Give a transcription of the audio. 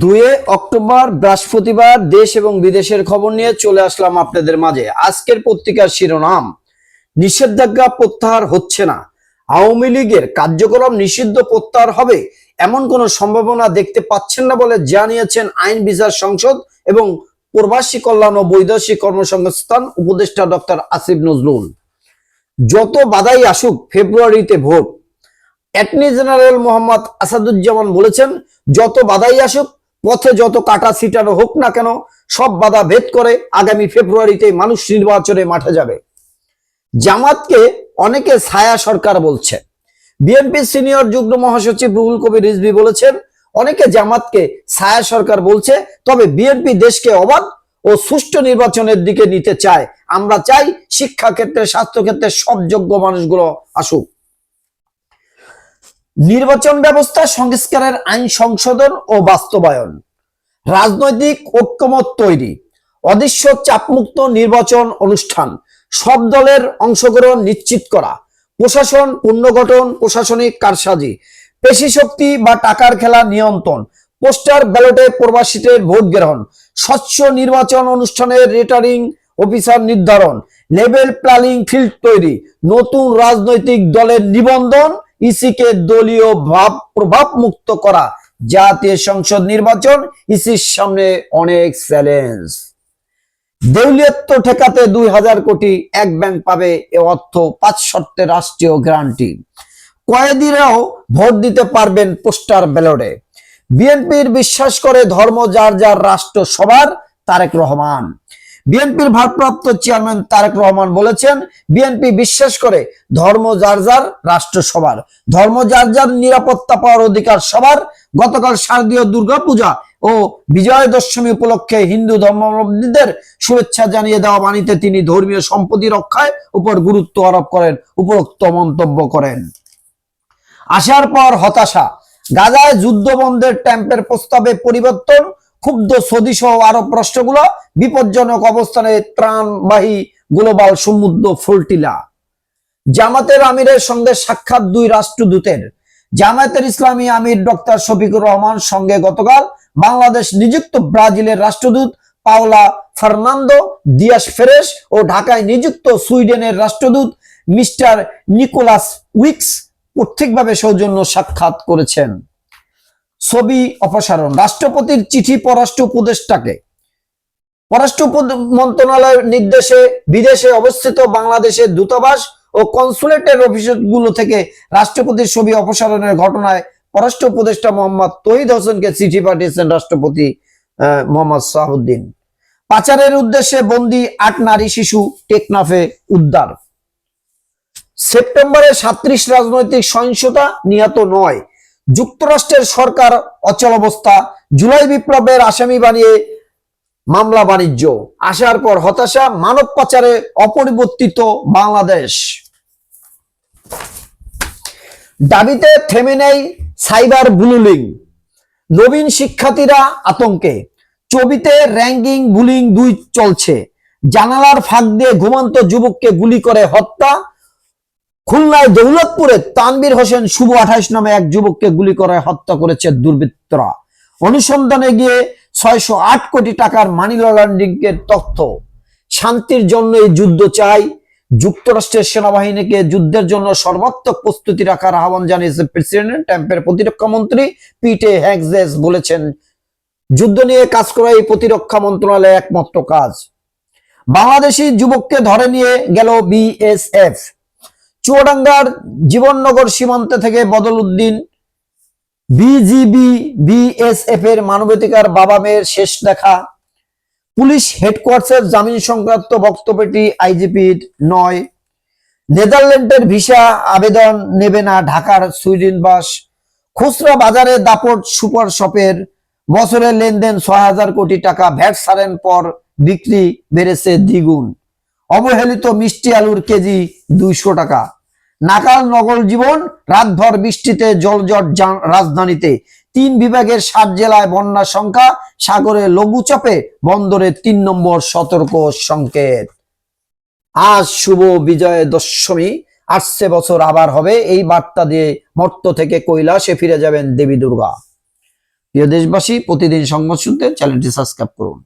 দুয়ে অক্টোবর, বৃহস্পতিবার দেশ এবং বিদেশের খবর নিয়ে চলে আসলাম আপনাদের মাঝে। আজকের পত্রিকার শিরোনাম, নিষেধাজ্ঞা প্রত্যাহার হচ্ছে না। আওয়ামী লীগের কার্যক্রম নিষিদ্ধ প্রত্যাহার হবে এমন কোনো সম্ভাবনা দেখতে পাচ্ছেন না বলে জানিয়েছেন আইন বিচার সংসদ এবং প্রবাসী কল্যাণ ও বৈদেশিক কর্মসংস্থান উপদেষ্টা ডক্টর আসিফ নজরুল। যত বাধাই আসুক, ফেব্রুয়ারিতে vote. Attorney general Mohammad Asaduzzaman বলেছেন, যত বাধাই আসুক পথে যত কাটা ছিটানো হোক না কেন, সব বাধা ভেদ করে আগামী ফেব্রুয়ারিতে মানুষ নির্বাচনে মাঠে যাবে। জামাতকে অনেকে ছায়া সরকার বলছে। বিএনপি সিনিয়র যুগ্ম মহাসচিব রুহুল কবির রিজভি বলেছেন, অনেকে জামাতকে ছায়া সরকার বলছে, তবে বিএনপি দেশকে অবাধ ও সুষ্ঠু নির্বাচনের দিকে নিতে চায়। আমরা চাই শিক্ষা ক্ষেত্রে স্বাস্থ্য ক্ষেত্রে সব যোগ্য মানুষগুলো আসুক। নির্বাচন ব্যবস্থা সংস্কারের আইন সংশোধন ও বাস্তবায়ন। রাজনৈতিক ঐক্যমত তৈরি। অদৃশ্য চাপমুক্ত নির্বাচন অনুষ্ঠান। সব দলের অংশগ্রহণ নিশ্চিত করা। প্রশাসন পুনর্গঠন, প্রশাসনিক কারসাজি। পেশি শক্তি বা টাকার খেলা নিয়ন্ত্রণ। পোস্টার ব্যালটে প্রবাসীদের ভোট গ্রহণ। স্বচ্ছ নির্বাচন অনুষ্ঠানের রেটারিং অফিসার নির্ধারণ। লেভেল প্ল্যানিং ফিল্ড তৈরি। নতুন রাজনৈতিক দলের নিবন্ধন ইসিকে দলীয় ভাব প্রভাব মুক্ত করা, জাতীয় সংসদ নির্বাচন, ইসির সামনে অনেক চ্যালেঞ্জ। দেউলিয়ত্ব ঠেকাতে দুই হাজার কোটি এক ব্যাংক পাবে এ অর্থ পাঁচ শর্তে রাষ্ট্রীয় গ্যারান্টি কয়েদিরাও ভোট দিতে পারবেন পোস্টার ব্যালটে। বিএনপির বিশ্বাস করে ধর্ম যার যার রাষ্ট্র সবার তারেক রহমান। বিএনপির ভারপ্রাপ্ত চেয়ারম্যান তারেক রহমান বলেছেন, বিএনপি বিশ্বাস করে ধর্ম যার যার, রাষ্ট্র সবার। ধর্ম যার যার, নিরাপত্তা পাওয়ার অধিকার সবার। গতকাল শারদীয় দুর্গাপূজা ও বিজয় দশমী উপলক্ষে হিন্দু ধর্মাবলম্বীদের শুভেচ্ছা জানিয়ে দেওয়া বাণীতে তিনি ধর্মীয় সম্পত্তি রক্ষায় উপর গুরুত্ব আরোপ করেন, উপরোক্ত মন্তব্য করেন। আসার পর হতাশা। গাজায় যুদ্ধ বন্ধের ট্যাম্পের প্রস্তাবে পরিবর্তন ক্ষুব্ধ সৌদি সহ আরব রাষ্ট্রগুলো বিপজ্জনক অবস্থানে ত্রাণবাহী গ্লোবাল সমুদ্র ফোল্টিলা জামাতের আমিরের সঙ্গে সাক্ষাৎ দুই রাষ্ট্রদূতের। জামায়াতের ইসলামী আমির ডক্টর শফিকুর রহমান সঙ্গে গতকাল বাংলাদেশ নিযুক্ত ব্রাজিলের রাষ্ট্রদূত পাওলা ফার্নান্দো দিয়াস ফেরেস ও ঢাকায় নিযুক্ত সুইডেনের রাষ্ট্রদূত মিস্টার নিকোলাস উইক্স কর্তৃকভাবে সৌজন্য সাক্ষাৎ করেছেন। ছবি অপসারণ। রাষ্ট্রপতির চিঠি পররাষ্ট্র উপদেষ্টাকে। পররাষ্ট্র মন্ত্রণালয়ের নির্দেশে বিদেশে অবস্থিত বাংলাদেশের দূতাবাস ও কনসুলেটের অফিসগুলো থেকে রাষ্ট্রপতির ছবি অপসারণের ঘটনায় পররাষ্ট্র উপদেষ্টা মোহাম্মদ তহিদ হোসেনকে চিঠি পাঠিয়েছেন রাষ্ট্রপতি মোহাম্মদ শাহুদ্দিন পাচারের উদ্দেশ্যে বন্দি আট নারী শিশু টেকনাফে উদ্ধার। সেপ্টেম্বরে সাত্রিশ রাজনৈতিক সহিংসতা নিহত নয়। যুক্তরাষ্ট্রের সরকার অচল অবস্থা, জুলাই বিপ্লবের আসামি বানিয়ে মামলা বাণিজ্য। আসার পর হতাশা, মানব পাচারে অপরিবর্তিত বাংলাদেশ। দাবিতে থেমে নেই সাইবার বুলিং নবীন শিক্ষার্থীরা আতঙ্কে। ছবিতে র্যাঙ্কিং বুলিং দুই চলছে। জানালার ফাঁক দিয়ে ঘুমন্ত যুবককে গুলি করে হত্যা খুলনায় দৌলতপুরে তানবীর হোসেন শুভ আঠাইশ নামে এক যুবককে গুলি করে হত্যা করেছে দুর্বৃত্তরা। অনুসন্ধানে গিয়ে ছয়শো আট কোটি টাকার মানি লন্ডারিং এর তথ্য। শান্তির জন্য এই যুদ্ধ চাই, যুক্তরাষ্ট্রের সেনাবাহিনীকে যুদ্ধের জন্য সর্বাত্মক প্রস্তুতি রাখার আহ্বান জানিয়েছে প্রেসিডেন্ট ট্যাম্পের প্রতিরক্ষা মন্ত্রী পিটে হ্যাগজেস বলেছেন। যুদ্ধ নিয়ে কাজ করা এই প্রতিরক্ষা মন্ত্রণালয়ের একমাত্র কাজ। বাংলাদেশি যুবককে ধরে নিয়ে গেল বিএসএফ। চুয়াডাঙ্গার জীবননগর সীমান্ত থেকে বদল উদ্দিন বিজিবি বিএসএফ এর মানবাধিকার বাবা মেয়ের শেষ দেখা। পুলিশ হেডকোয়ার্টার জামিন সংক্রান্ত বক্তব্যটি আইজিপির নয়। নেদারল্যান্ডের ভিসা আবেদন নেবে না ঢাকার সুইডেনবাস খুচরা বাজারে দাপট সুপার শপের বছরের লেনদেন ছয় হাজার কোটি টাকা, ভ্যাট সারেন পর বিক্রি বেড়েছে দ্বিগুণ। অবহেলিত মিষ্টি আলুর কেজি দুইশো টাকা। নাকাল নগর জীবন, রাতভর বৃষ্টিতে জলজট রাজধানীতে। তিন বিভাগের সাত জেলায় বন্যা সংখ্যা, সাগরে লঘুচাপে বন্দরে তিন নম্বর সতর্ক সংকেত। আজ শুভ বিজয় দশমী, আসছে বছর আবার হবে, এই বার্তা দিয়ে মর্ত থেকে কৈলাসে ফিরে যাবেন দেবী দুর্গা। প্রিয় দেশবাসী, প্রতিদিন সংবাদ শুনতে চ্যানেলটি সাবস্ক্রাইব করুন।